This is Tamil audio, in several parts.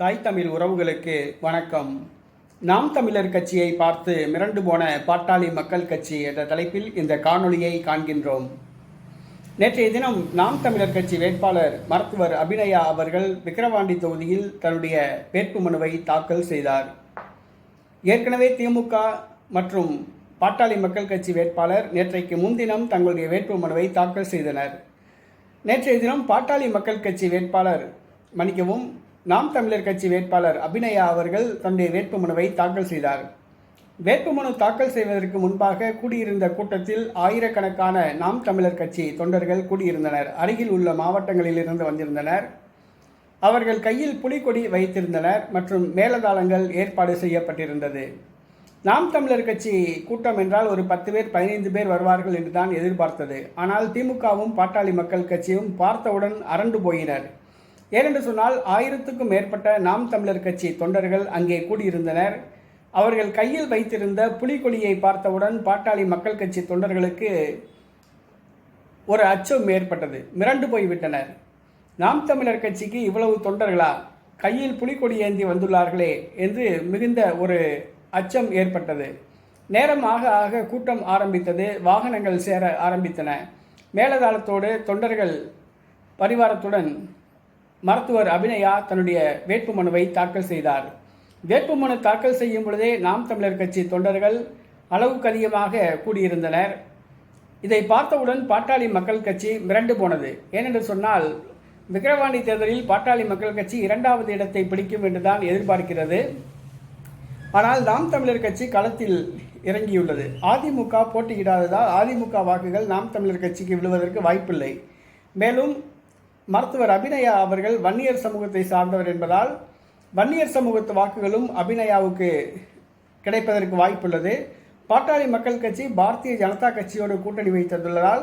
தாய் தமிழ் உறவுகளுக்கு வணக்கம். நாம் தமிழர் கட்சியை பார்த்து மிரண்டு போன பாட்டாளி மக்கள் கட்சி என்ற தலைப்பில் இந்த காணொளியை காண்கின்றோம். நேற்றைய தினம் நாம் தமிழர் கட்சி வேட்பாளர் மருத்துவர் அபிநயா அவர்கள் விக்கிரவாண்டி தொகுதியில் தன்னுடைய வேட்புமனுவை தாக்கல் செய்தார். ஏற்கனவே திமுக மற்றும் பாட்டாளி மக்கள் கட்சி வேட்பாளர் நேற்றைக்கு முன்தினம் தங்களுடைய வேட்புமனுவை தாக்கல் செய்தனர். நேற்றைய தினம் பாட்டாளி மக்கள் கட்சி வேட்பாளர் மன்னிக்கவும் நாம் தமிழர் கட்சி வேட்பாளர் அபிநயா அவர்கள் தன்னுடைய வேட்புமனுவை தாக்கல் செய்தார். வேட்புமனு தாக்கல் செய்வதற்கு முன்பாக கூடியிருந்த கூட்டத்தில் ஆயிரக்கணக்கான நாம் தமிழர் கட்சி தொண்டர்கள் கூடியிருந்தனர். அருகில் உள்ள மாவட்டங்களிலிருந்து வந்திருந்தனர். அவர்கள் கையில் புலிக்கொடி வைத்திருந்தனர் மற்றும் மேலதாளங்கள் ஏற்பாடு செய்யப்பட்டிருந்தது. நாம் தமிழர் கட்சி கூட்டம் என்றால் ஒரு பத்து பேர் பதினைந்து பேர் வருவார்கள் என்று தான் எதிர்பார்த்தது. ஆனால் திமுகவும் பாட்டாளி மக்கள் கட்சியும் பார்த்தவுடன் அரண்டு போயினர். ஏனென்று சொன்னால் ஆயிரத்துக்கும் மேற்பட்ட நாம் தமிழர் கட்சி தொண்டர்கள் அங்கே கூடியிருந்தனர். அவர்கள் கையில் வைத்திருந்த புலிக்கொடியை பார்த்தவுடன் பாட்டாளி மக்கள் கட்சி தொண்டர்களுக்கு ஒரு அச்சம் ஏற்பட்டது. மிரண்டு போய்விட்டனர். நாம் தமிழர் கட்சிக்கு இவ்வளவு தொண்டர்களா? கையில் புலிக்கொடி ஏந்தி வந்துள்ளார்களே என்று மிகுந்த ஒரு அச்சம் ஏற்பட்டது. நேரம் ஆக ஆக கூட்டம் ஆரம்பித்தது. வாகனங்கள் சேர ஆரம்பித்தன. மேலதாளத்தோடு தொண்டர்கள் பரிவாரத்துடன் மருத்துவர் அபிநயா தன்னுடைய வேட்புமனுவை தாக்கல் செய்தார். வேட்புமனு தாக்கல் செய்யும் பொழுதே நாம் தமிழர் கட்சி தொண்டர்கள் அளவுக்கு அதிகமாக கூடியிருந்தனர். இதை பார்த்தவுடன் பாட்டாளி மக்கள் கட்சி மிரண்டு போனது. ஏனென்று சொன்னால் விக்கிரவாண்டி தேர்தலில் பாட்டாளி மக்கள் கட்சி இரண்டாவது இடத்தை பிடிக்கும் என்றுதான் எதிர்பார்க்கிறது. ஆனால் நாம் தமிழர் கட்சி களத்தில் இறங்கியுள்ளது. அதிமுக போட்டியிடாததால் அதிமுக வாக்குகள் நாம் தமிழர் கட்சிக்கு விழுவதற்கு வாய்ப்பில்லை. மேலும் மருத்துவர் அபிநயா அவர்கள் வன்னியர் சமூகத்தை சார்ந்தவர் என்பதால் வன்னியர் சமூகத்து வாக்குகளும் அபிநயாவுக்கு கிடைப்பதற்கு வாய்ப்புள்ளது. பாட்டாளி மக்கள் கட்சி பாரதிய ஜனதா கட்சியோடு கூட்டணி வைத்துள்ளதால்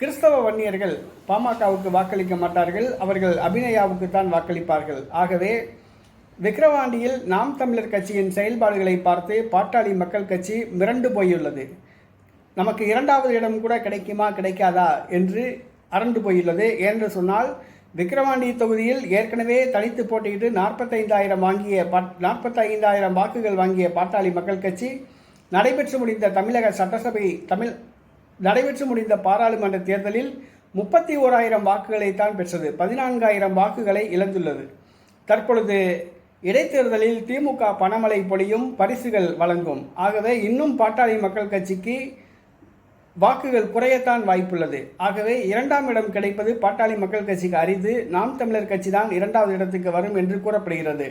கிறிஸ்தவ வன்னியர்கள் பாமகவுக்கு வாக்களிக்க மாட்டார்கள். அவர்கள் அபிநயாவுக்கு தான் வாக்களிப்பார்கள். ஆகவே விக்கிரவாண்டியில் நாம் தமிழர் கட்சியின் செயல்பாடுகளை பார்த்து பாட்டாளி மக்கள் கட்சி மிரண்டு போயுள்ளது. நமக்கு இரண்டாவது இடம் கூட கிடைக்குமா கிடைக்காதா என்று அரண்டு போயுள்ளது. ஏன்று சொன்னால் விக்கிரவாண்டி தொகுதியில் ஏற்கனவே தனித்து போட்டியிட்டு நாற்பத்தைந்தாயிரம் வாங்கிய நாற்பத்தைந்தாயிரம் வாக்குகள் வாங்கிய பாட்டாளி மக்கள் கட்சி நடைபெற்று முடிந்த தமிழக சட்டசபை தமிழ் நடைபெற்று முடிந்த பாராளுமன்ற தேர்தலில் முப்பத்தி ஓராயிரம் வாக்குகளை தான் பெற்றது. பதினான்காயிரம் வாக்குகளை இழந்துள்ளது. தற்பொழுது இடைத்தேர்தலில் திமுக பணமழை பொழியும் பரிசுகள் வழங்கும். ஆகவே இன்னும் பாட்டாளி மக்கள் கட்சிக்கு வாக்குகள் குறையத்தான் வாய்ப்புள்ளது. ஆகவே இரண்டாம் இடம் கிடைப்பது பாட்டாளி மக்கள் கட்சிக்கு அரிது. நாம் தமிழர் கட்சி தான் இரண்டாவது இடத்துக்கு வரும் என்று கூறப்படுகிறது.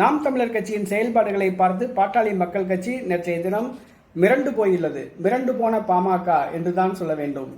நாம் தமிழர் கட்சியின் செயல்பாடுகளை பார்த்து பாட்டாளி மக்கள் கட்சி நேற்றைய தினம் மிரண்டு போயுள்ளது. மிரண்டு போன பாமக என்றுதான் சொல்ல வேண்டும்.